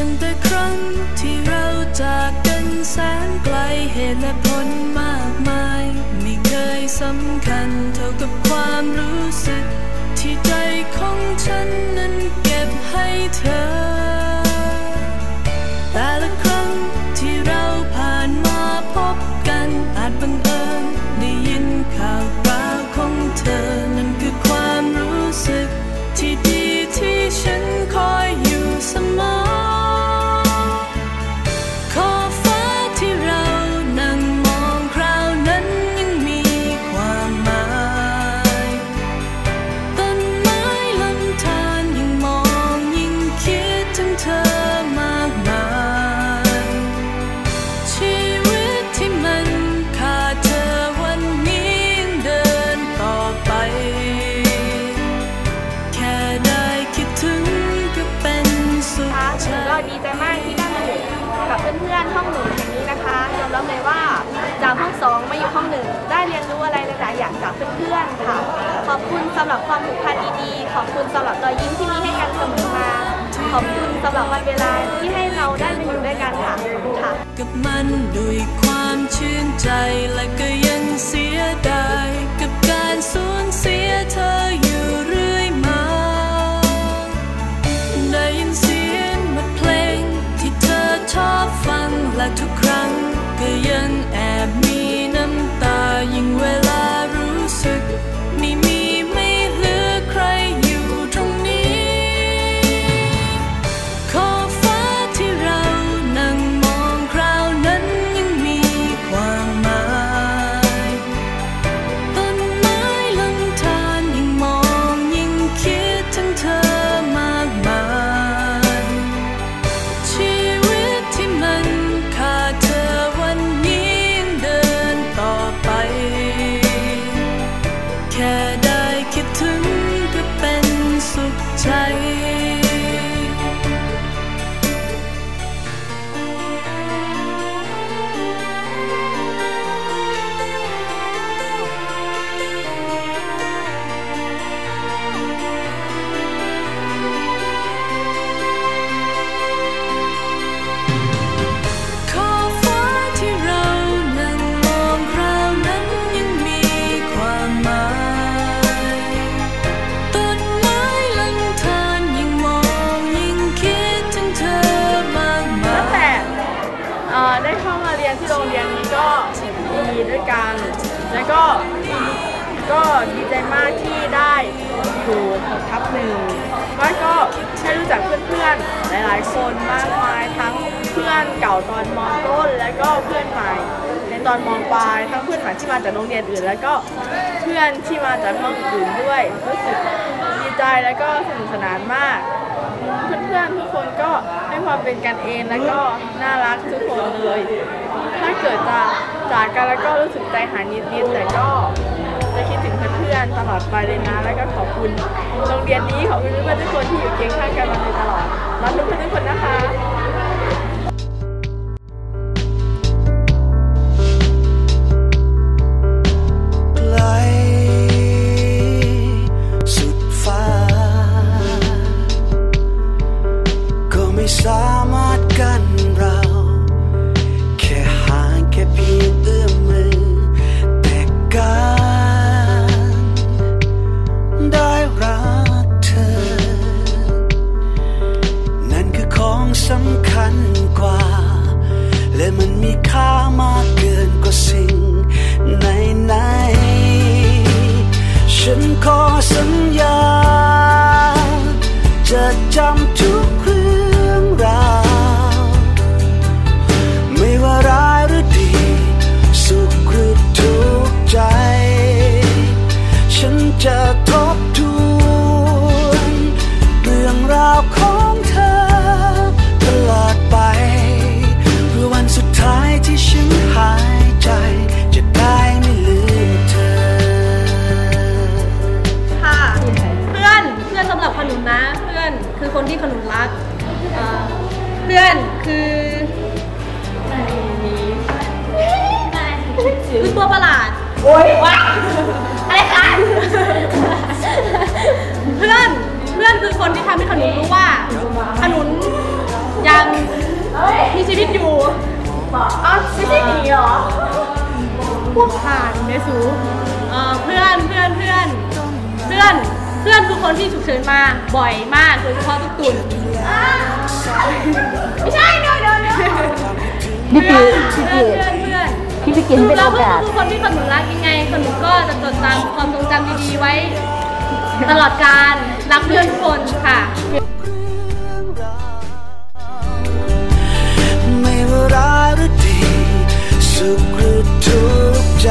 ตั้งแต่ครั้งที่เราจากกันแสนไกลเหตุและผลมากมาย ไม่เคยสำคัญเท่ากับความรู้สึก ที่ใจของฉันนั้นเก็บให้เธอ ห้องหนึ่งได้เรียนรู้อะไรหลายๆอย่างจากเพื่อนๆค่ะ ขอบคุณสำหรับความผูกพันดีๆ ขอบคุณสำหรับรอยยิ้มที่มีให้กันเสมอมา ขอบคุณสำหรับวันเวลาที่ให้เราได้มาอยู่ด้วยกันค่ะขอบคุณค่ะกับมันด้วย ยนที่โรงเรียนนี้ก็ดีด้วยกัน แล้วก็ก็ดีใจมากที่ได้อยู่ทับหนึ่งแล้วก็ได้รู้จักเพื่อนๆ หลายๆ คนมากมายทั้งเพื่อนเก่าตอนมต้น แล้วก็เพื่อนใหม่ ในตอนมปลายทั้งเพื่อนใหม่ที่มาจากโรงเรียนอื่น แล้วก็เพื่อนที่มาจากห้องอื่นด้วยรู้สึกดีใจแล้วก็สนุกสนานมาก เพื่อนๆทุกคนก็ให้ความเป็นกันเองแล้วก็น่ารักทุกคนเลย ถ้าเกิดจะจากกันแล้วก็รู้สึกใจหายนิดๆแต่ก็จะคิดถึงเพื่อนๆตลอดไปเลยนะ แล้วก็ขอบคุณโรงเรียนนี้ขอบคุณเพื่อนๆทุกคนที่อยู่เคียงข้างกันมาโดยตลอดรักทุกคนทุกคนนะคะ ฉัน พื่อนคือคือตัวประหลาด โอ้ยว้าอะไรคะ เพื่อน เพื่อนคือคนที่ทำให้ขนุนรู้ว่า ขนุนยังมีชีวิตอยู่อ้าวไม่ใช่หนีเหรอ พวกผ่านเนสูเอ่อเพื่อนเพื่อนเพื่อน เพื่อนเพื่อนคือคนที่ฉุกเฉินมาบ่อยมากโดยเฉพาะทุกตุ่นไม่ใช่เดี๋ยวเดี๋ยวเดี๋ยวพี่เพื่ปีอนพี่เพื่ปีอนเพื่อนเพื่อนพี่ปีกินเป็นแล้โอวเพื่อนกาสคือคนที่ขนุนรักยังไงขนุนก็จะจดจำความทรงจำดีๆไว้ ตลอดการรักเพื่อนทุกคนค่ะไม่ว่าร้ายหรือดีสุขหรือทุกข์ใจ